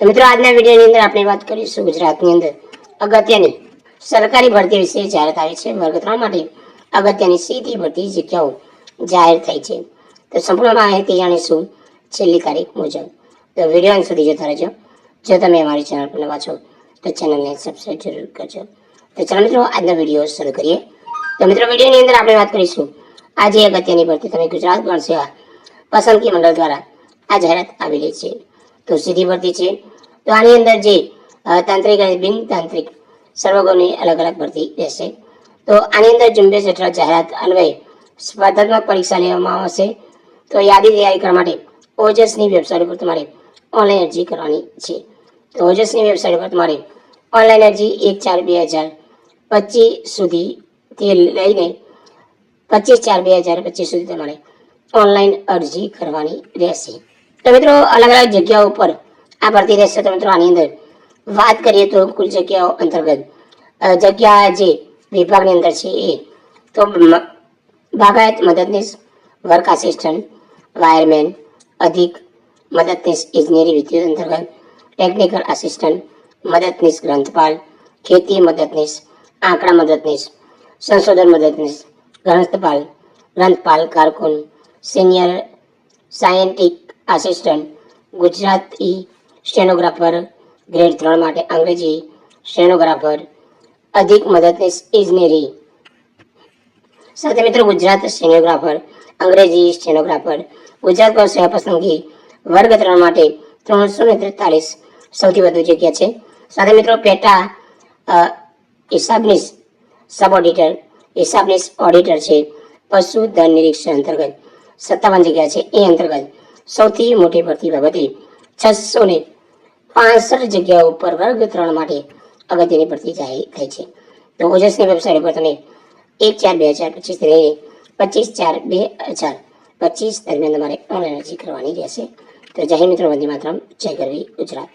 તો મિત્રો, આજના વિડીયોની અંદર આપણે વાત કરીશું ગુજરાતની અંદર અગત્યની સરકારી ભરતી વિશે જાહેરાત આવી છે. વર્ગ ત્રણ માટે અગત્યની સીધી ભરતી જગ્યાઓ જાહેર થઈ છે. તો સંપૂર્ણ માહિતી જાણીશું છેલ્લી તારીખ મુજબ. તો વીડિયો સુધી જોતા રહેજો. જો તમે અમારી ચેનલ પર નવા છો, તો ચેનલને સબસ્ક્રાઈબ જરૂર કરજો. તો ચાલો મિત્રો, આજનો વીડિયો શરૂ કરીએ. તો મિત્રો, વિડીયોની અંદર આપણે વાત કરીશું. આજે અગત્યની ભરતી તમે ગુજરાત ગણ સેવા પસંદગી મંડળ દ્વારા આ જાહેરાત આવેલી છે. તો સીધી ભરતી છે. તો આની અંદર જે તાંત્રિક અને બિન તાંત્રિક સર્વગોની અલગ અલગ ભરતી રહેશે. તો આની અંદર ઝુંબેશ હેઠળ જાહેરાત અન્વયે સ્પર્ધાત્મક પરીક્ષા લેવામાં આવશે. તો યાદી તૈયારી કરવા માટે ઓજસની વેબસાઇટ ઉપર તમારે ઓનલાઈન અરજી કરવાની છે. તો ઓજસની વેબસાઇટ ઉપર તમારે ઓનલાઈન અરજી એક ચાર બે હજાર પચીસ સુધી તે લઈને પચીસ ચાર બે હજાર પચીસ સુધી તમારે ઓનલાઈન અરજી કરવાની રહેશે. તો મિત્રો, અલગ અલગ જગ્યાઓ ઉપર આ ભરતી રહેશે તો મિત્રો આની અંદર વાત કરીએ તો કુલ જગ્યાઓ અંતર્ગત. જગ્યા જે વિભાગની અંદર છે એ, તો બાગાયત મદદનીશ, વર્ક આસિસ્ટન્ટ, વાયરમેન, અધિક મદદનીશ, ઇજનેરી વિદ્યુત અંતર્ગત, ટેકનિકલ આસિસ્ટન્ટ, મદદનીશ, ગ્રંથપાલ, ખેતી મદદનીશ, આંકડા મદદનીશ, સંશોધન મદદનીશ, ગ્રંથપાલ ગ્રંથપાલ કારકુન, senior scientific assistant Gujarati stenographer grade ત્રણ માટે અંગ્રેજી સ્ટેનોગ્રાફર. અધિક મદદનીશ ઇજનેરી સાથે મિત્રો ગુજરાત સ્ટેનોગ્રાફર, અંગ્રેજી સ્ટેનોગ્રાફર. ગુજરાત પર પસંદગી વર્ગ ત્રણ માટે ત્રણસો ને તેતાલીસ સૌથી વધુ જગ્યા છે. સાથે મિત્રો પેટા હિસાબનીસ સબ ઓડિટર હિસાબનીસ ઓડિટર છે પશુ ધન નિરીક્ષણ અંતર્ગત. સત્તાવન જગ્યા છે એ અંતર્ગત. સૌથી મોટી ભરતી બાબતે છસો ને પાસઠ જગ્યાઓ પર વર્ગ ત્રણ માટે અગત્યની ભરતી જાહેર થઈ છે. તો ઓજસની વેબસાઇટ પર તમે એક ચાર બે હજાર પચીસ લઈને પચીસ ચાર બે હજાર પચીસ દરમિયાન તમારે ઓનલાઈન અરજી કરવાની રહેશે. તો જય મિત્રો, વંદે માતરમ, જય ગરવી ગુજરાત.